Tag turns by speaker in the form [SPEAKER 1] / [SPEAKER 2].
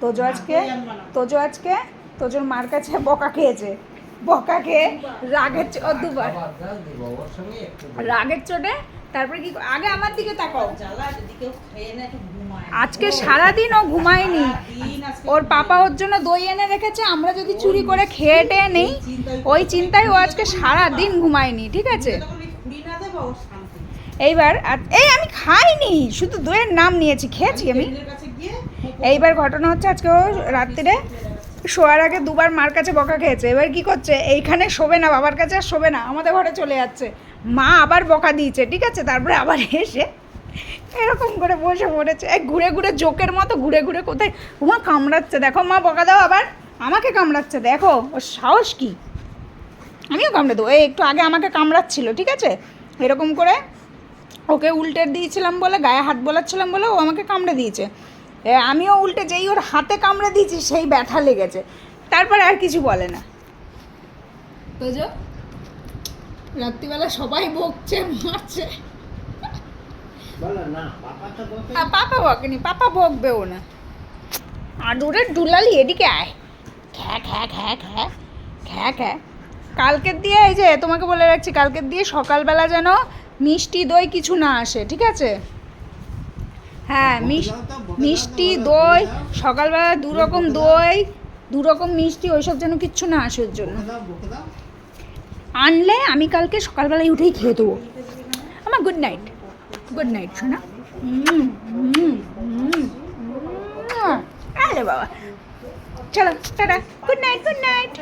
[SPEAKER 1] তোজো আজকে তোজো আজকে তোজোর মার কাছে বকা খেয়েছে। বকা খেয়ে রাগের দুবার। রাগের চোটে তারপরে কি আগে আমার দিকে তাকাও।
[SPEAKER 2] জ্বালা যদি কেউ খেয়ে না একটু ঘুমায়।
[SPEAKER 1] আজকে সারাদিন ও ঘুমায়নি। ওর পাপা ওর জন্য দই এনে রেখেছে আমরা যদি চুরি করে খেয়ে টেয়ে নেই ওই চিন্তায় ও আজকে সারা দিন ঘুমায়নি ঠিক আছে? এইবার আর- এই আমি খাইনি শুধু দইয়ের নাম নিয়েছি খেয়েছি আমি এইবার ঘটনা হচ্ছে আজকে ও রাত্রিরে শোয়ার আগে দুবার মার কাছে বকা খেয়েছে। এবার কি করছে? এইখানে শোবে না, বাবার কাছে আর শোবে না, আমাদের ঘরে চলে যাচ্ছে। মা আবার বকা দিয়েছে, ঠিক আছে? তারপরে আবার এসে এরকম করে বসে পড়েছে। ঘুরে ঘুরে জোকের মতো ঘুরে ঘুরে কোথায়? উমা কামড়াচ্ছে। দেখো মা, বকা দাও আবার। আমাকে কামড়াচ্ছে, দেখো। ওর সাহস কি? আমিও কামড়ে দেবো। এই একটু আগে আমাকে কামড়াচ্ছিল, ঠিক আছে? এরকম করে ওকে উল্টে দিয়েছিলাম বলে, গায়ে হাত বোলাচ্ছিলাম বলে ও আমাকে কামড়ে দিয়েছে। আমিও উল্টে যেই ওর হাতে কামড়ে দিয়েছি সেই ব্যথা লেগেছে। তারপর আর কিছু বলে না। তো রাত্রিবেলা সবাই বকছে মারছে।
[SPEAKER 3] না পাপা
[SPEAKER 1] বকেনি পাপা বকবেও না। আর দূরে দুলালি এদিকে আয়। খ্যা খ্যা খ্যা খ্যা খ্যা খ্যা। কালকের দিয়ে এই যে তোমাকে বলে রাখছি কালকের দিয়ে সকালবেলা যেন মিষ্টি দই কিছু না আসে ঠিক আছে? হ্যাঁ মিষ্টি, দই, সকালবেলা দু রকম দই দু রকম মিষ্টি, ওইসব যেন কিচ্ছু না আসে ওর জন্য। আনলে আমি কালকে সকালবেলায় উঠেই খেয়ে দেবো। আমার গুড নাইট গুড নাইট শোনা আরে বাবা। চলো, tata. Good night good night